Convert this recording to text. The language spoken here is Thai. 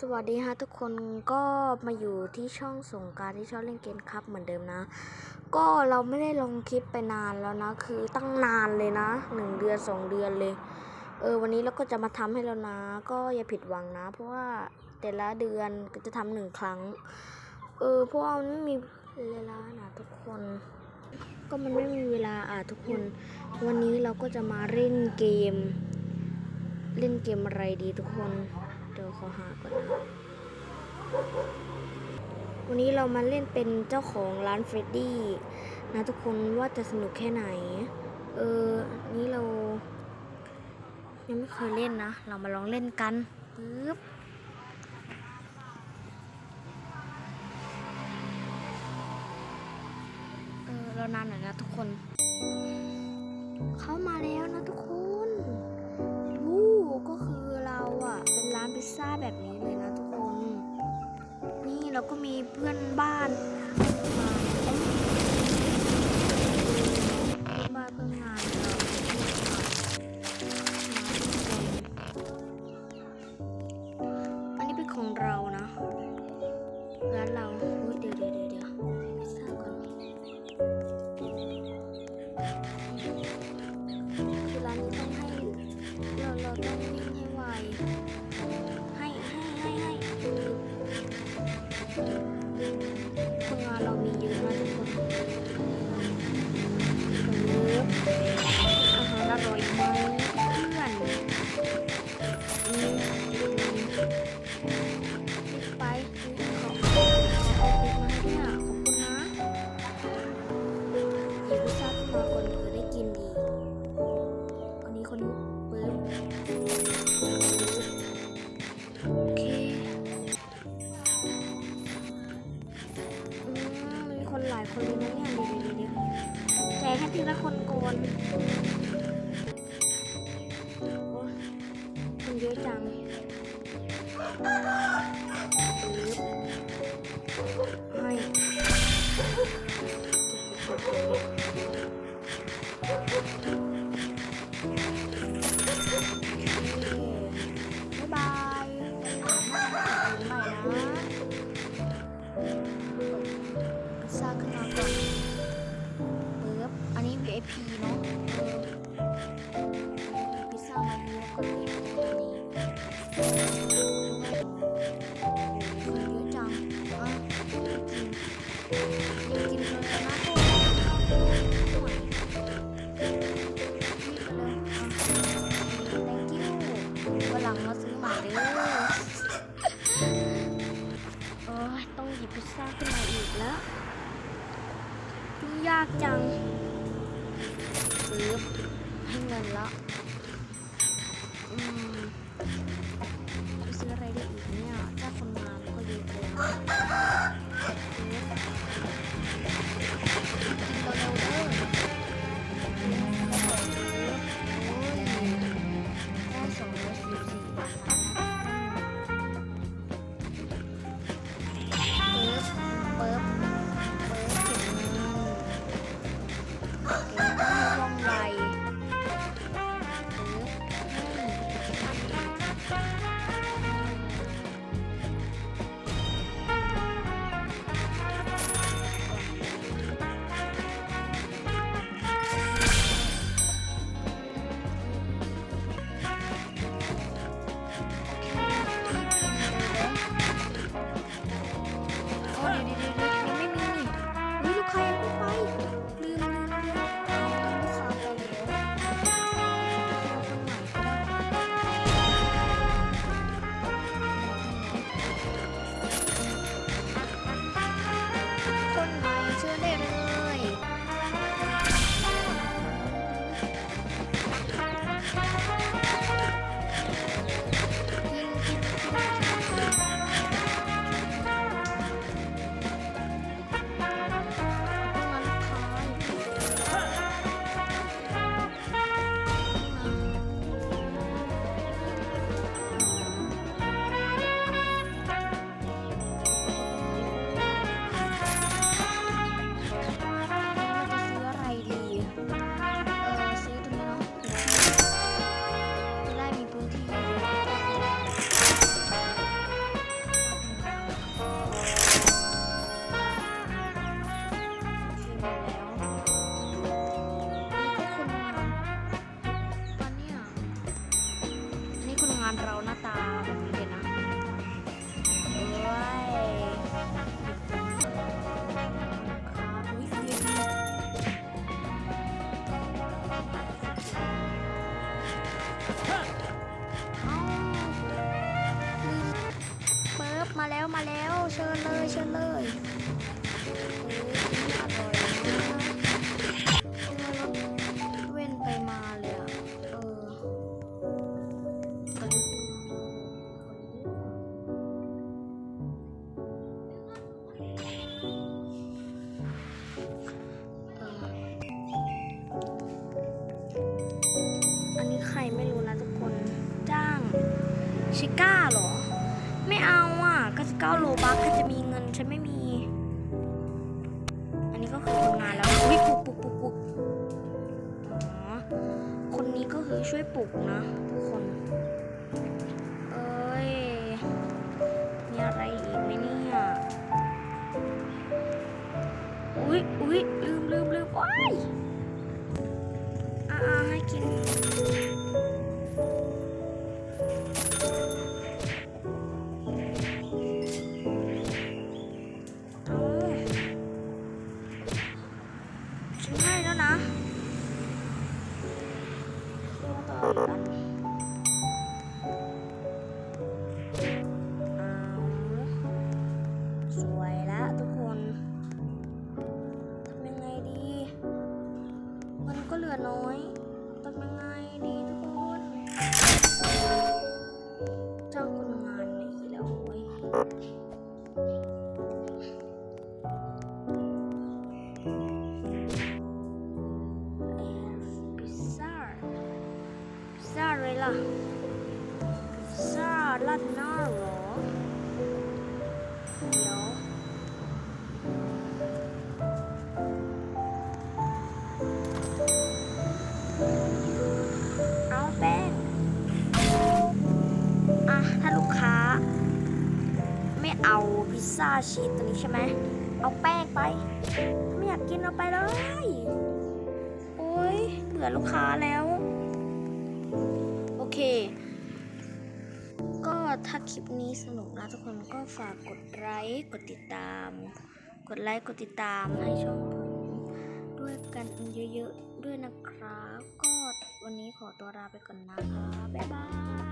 สวัสดีฮะทุกคนก็มาอยู่ที่ช่องสงการที่ชอบเล่นเกมครับเหมือนเดิมนะ ก็เราไม่ได้ลงคลิปไปนานแล้วนะ คือตั้งนานเลยนะหนึ่งเดือนสองเดือนเลย เออวันนี้เราก็จะมาทำให้แล้วนะ ก็อย่าผิดหวังนะ เพราะว่าแต่ละเดือนก็จะทำหนึ่งครั้ง เออเพราะว่ามันไม่มีเวลานะทุกคน ก็มันไม่มีเวลาอะทุกคน วันนี้เราก็จะมาเล่นเกม เล่นเกมอะไรดีทุกคน เดี๋ยวขอหาก่อนนะ วันนี้เรามาเล่นเป็นเจ้าของร้านเฟรดดี้นะทุกคนว่าจะสนุกแค่ไหน เออ นี่เรา ยังไม่เคยเล่นนะ เรามาลองเล่นกันปึ๊บเออเรานานหน่อยนะทุกคน เข้ามาแล้วนะทุกคน พิซซ่าแบบนี้เลยนะทุกคน นี่เราก็มีเพื่อนบ้านมาเพื่อนบ้านเพื่อนงานอันนี้เป็นของเรา คนดีนเลยนะเนี่ยเดี๋ยวเดี๋ยวเดี๋ยวแจกให้ทีละคนก่อน พิซซ่าขึ้นมาอีกแล้วยากจังปึ๊บให้เงินละอืมซื้ออะไรได้อีกเนี่ยถ้าคนมา เลยเชิญเลยเอ้ยกินอร่อยนะทำไมรถเว้นไปมาเลยอะ เอออันนี้ใครไม่รู้นะทุกคน จ้าง ชิก้าเหรอ ไม่เอาอะ99โลบัคถ้าจะมีเงินฉันไม่ กนะทุกคน เอ้ย มีอะไรอีกไหมเนี่ยอุ้ยอุ้ยลืมลืมลืมว้ายอ่าให้กิน เงิ ชีสตัวนี้ใช่ไหม เอาแป้งไป ไม่อยากกินเอาไปเลย โอ้ยเบื่อลูกค้าแล้ว โอเค ก็ถ้าคลิปนี้สนุกนะทุกคนก็ฝากกดไลค์กดติดตาม กดไลค์กดติดตามให้ช่องผมด้วยกันเยอะๆด้วยนะครับ ก็วันนี้ขอตัวลาไปก่อนนะคะบ๊ายบาย